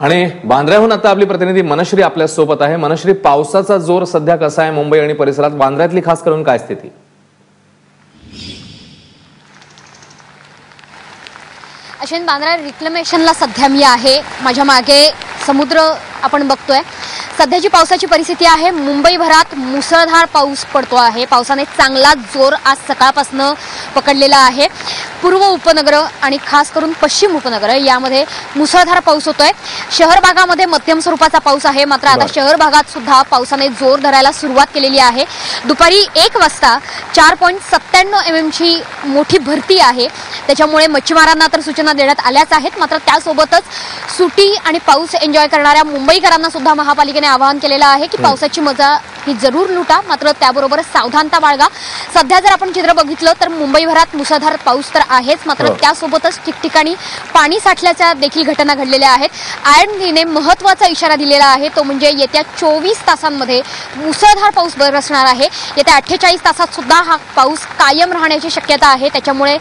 आणि बांद्र्याहून आता आपली प्रतिनिधी मनश्री आपल्यासोबत आहे. मनश्री पावसाचा जोर सध्या कसा आहे मुंबई आणि परिसरात? बांद्र्यातली खास करून काय स्थिती? अशेन बांद्रा रिक्लेमेशनला सध्या मी आहे. माझ्या मागे समुद्र आपण बघतोय. सध्याची पावसाची परिस्थिती आहे मुंबईभरात मुसळधार पाऊस पडतो आहे. पावसाने चांगला जोर आज सकाळपासून पकडलेला आहे. पूर्व उपनगर आणि खास करून पश्चिम उपनगर यामध्ये मुसळधार पाऊस होतोय. शहर भागामध्ये मध्यम स्वरूपाचा पाऊस आहे. मात्र आता. शहर भागात सुद्धा पावसाने जोर धरायला सुरुवात केलेली आहे. दुपारी एक वाजता चार पॉईंट सत्त्याण्णव एम एमची मोठी भरती आहे. त्याच्यामुळे मच्छीमारांना तर सूचना देण्यात आल्याच आहेत. मात्र त्यासोबतच सुटी आणि पाऊस एन्जॉय करणाऱ्या मुंबईकरांना सुद्धा महापालिकेने आवाहन केलेलं आहे की पावसाची मजा ही जरूर लुटा मात्र त्याबरोबरच सावधानता बाळगा. सध्या जर आपण चित्र बघितलं तर मुंबईभरात मुसळधार पाऊस तर आहेच मात्र हो. त्यासोबतच ठिकठिकाणी पाणी साठल्याच्या देखील घटना घडलेल्या आहेत. आयएमडीने महत्त्वाचा इशारा दिलेला आहे तो म्हणजे येत्या चोवीस तासांमध्ये मुसळधार पाऊस बरसणार आहे. येत्या अठ्ठेचाळीस तासात सुद्धा हा पाऊस कायम राहण्याची शक्यता आहे. त्याच्यामुळे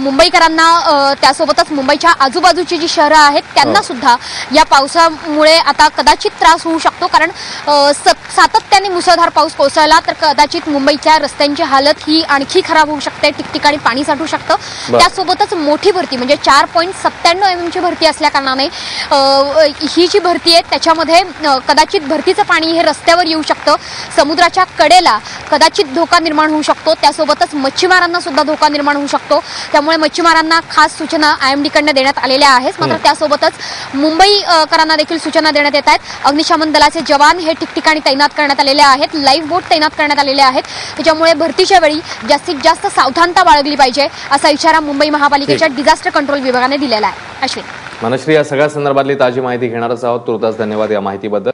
मुंबईकरांना त्यासोबतच मुंबईच्या आजूबाजूची जी शहरं आहेत त्यांना हो. सुद्धा या पावसामुळे आता कदाचित त्रास होऊ शकतो. कारण अ, सातत्याने मुसळधार पाऊस कोसळला तर कदाचित मुंबईच्या रस्त्यांची हालत ही आणखी खराब होऊ शकते ठिकठिकाणी पाणी साठू शकतं. त्यासोबतच मोठी भरती म्हणजे चार पॉईंट सत्त्याण्णव एम एमची भरती असल्याकारणाने ही जी भरती आहे त्याच्यामध्ये कदाचित भरतीचं पाणी हे रस्त्यावर येऊ शकतं. समुद्राच्या कडेला कदाचित धोका निर्माण होऊ शकतो. त्यासोबतच मच्छीमारांना सुद्धा धोका निर्माण होऊ शकतो. त्यामुळे मच्छीमारांना खास सूचना आय एम डीकडनं देण्यात आलेल्या आहेत. मात्र त्यासोबतच मुंबईकरांना देखील सूचना देण्यात येत आहेत. अग्निशमन दलाचे जवान हे ठिकठिकाणी तैनात करण्यात आलेले आहेत. लाईव्ह बोट तैनात करण्यात आलेले आहेत. त्याच्यामुळे भरतीच्या वेळी जास्तीत जास्त सावधानता बाळगली पाहिजे असा इशारा मुंबई महापालिकेच्या डिझास्टर कंट्रोल विभागाने दिलेला आहे. अश्विन. मनश्री या सगळ्या संदर्भातली ताजी माहिती घेणारच आहोत. तुर्तास धन्यवाद या माहितीबद्दल.